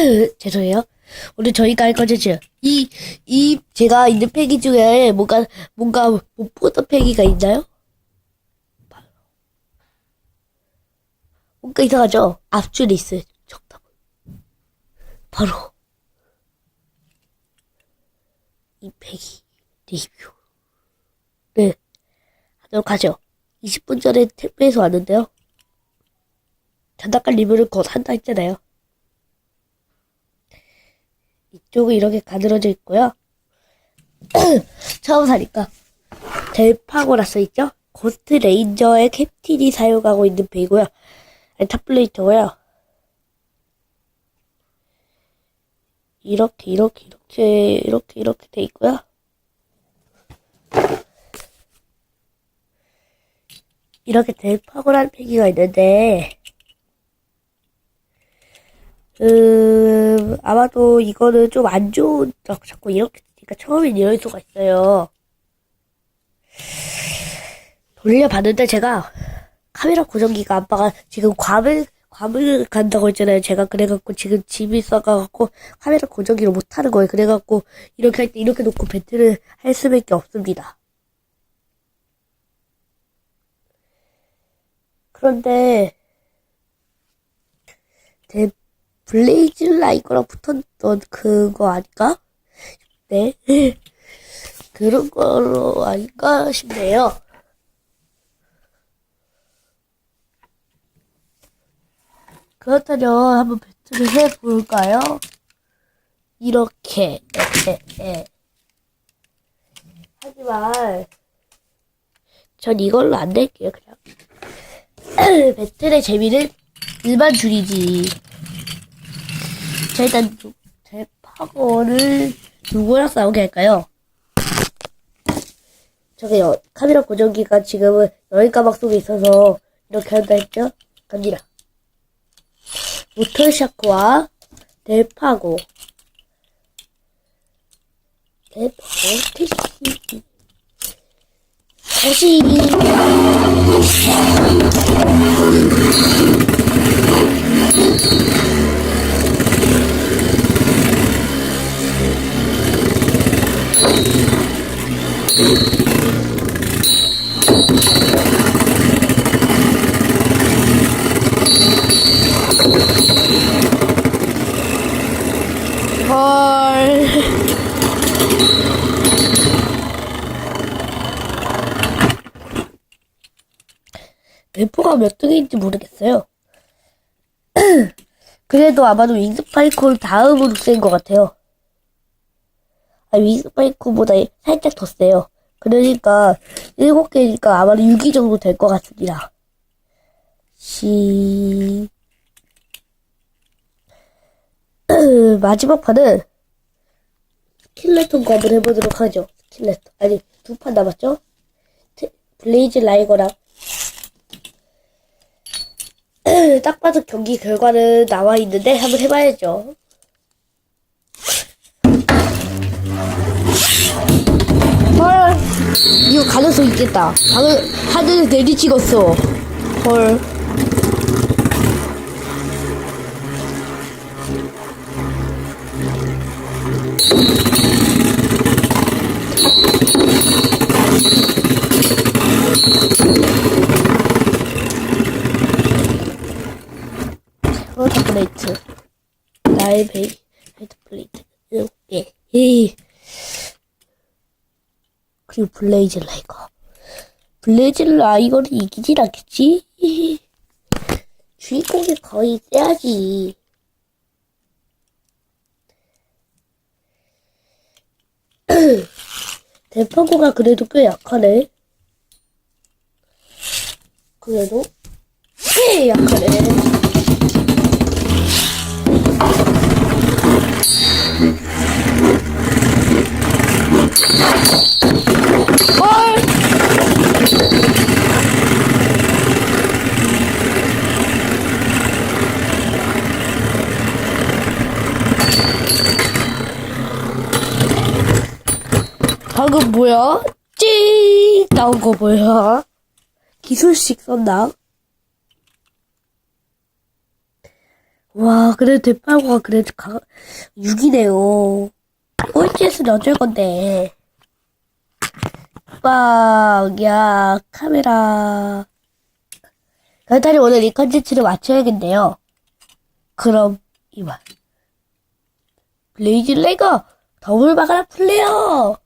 죄송해요. 오늘 저희가 할 거죠. 이, 이, 제가 있는 폐기 중에 뭔가, 뭔가 못 보던 폐기가 있나요? 뭔가 이상하죠? 앞줄에 있어요. 정답은. 바로. 이 폐기 리뷰. 네. 하도록 하죠. 20분 전에 택배에서 왔는데요. 장난감 리뷰를 곧 한다 했잖아요. 이쪽은 이렇게 가늘어져 있고요. 처음 사니까 델파고라 써있죠? 고스트 레인저의 캡틴이 사용하고 있는 배이고요. 아니, 탑플레이터고요. 이렇게 이렇게 이렇게 이렇게 이렇게 돼 있고요. 이렇게 델파고라는 폐기가 있는데 음, 아마도 이거는 좀 안 좋은, 자- 자꾸 이렇게, 그러니까 처음엔 이럴 수가 있어요. 돌려봤는데 제가 카메라 고정기가 아빠가 지금 괌을, 괌을 간다고 했잖아요. 제가 그래갖고 지금 집이 있어가지고 카메라 고정기를 못하는 거예요. 그래갖고 이렇게 할 때 이렇게 놓고 벤트를 할 수밖에 없습니다. 그런데, 대, 블레이즈라 이거랑 붙었던 그거 아닐까? 네. 그런 거로 아닐까 싶네요. 그렇다면 한번 배틀을 해볼까요? 이렇게, 이렇게, 예. 하지만, 전 이걸로 안 낼게요, 그냥. 배틀의 재미는 일반 줄이지. 자, 일단, 누- 제 파고를 누구랑 싸우게 할까요? 저기, 어, 카메라 고정기가 지금은 여행 가방 속에 있어서 이렇게 한다 했죠? 갑니다. 모털샤크와 델파고. 델파고, 테시. 다시. 멤버가 몇 등인지 모르겠어요. 그래도 아마도 윙스파이콜 다음으로 센 것 같아요. 아, 윙스파이콜보다 살짝 더 세요. 그러니까, 7개니까 아마도 6위 정도 될 것 같습니다. 시, 마지막 판은 스킬레톤 검을 해보도록 하죠. 스킬레톤. 아니, 두 판 남았죠? 트- 블레이즈 라이거랑 딱 봐도 경기 결과는 나와 있는데 한번 해봐야죠. 헐, 이거 가능성 있겠다. 방금 하늘 내리 찍었어. 헐. 워터 플레이트. 나의 베이, 헤드 플레이트. 예. 예. 그리고 블레이즈 라이거. 블레이즈 라이거는 이기진 않겠지? 주인공이 거의 세야지. 대파고가 그래도 꽤 약하네. 그래도 꽤 약하네. 헐! 방금 뭐야? 찡! 나온 거 뭐야? 기술식 썼나? 와, 그래도 대빨고가 그래도 가, 6이네요. 꼴찌에서는 어쩔 건데. 빵, 야, 카메라. 일단이 오늘 이 컨텐츠를 마쳐야겠네요. 그럼, 이만. 블레이즈 레거, 더블 마가라 플레이어!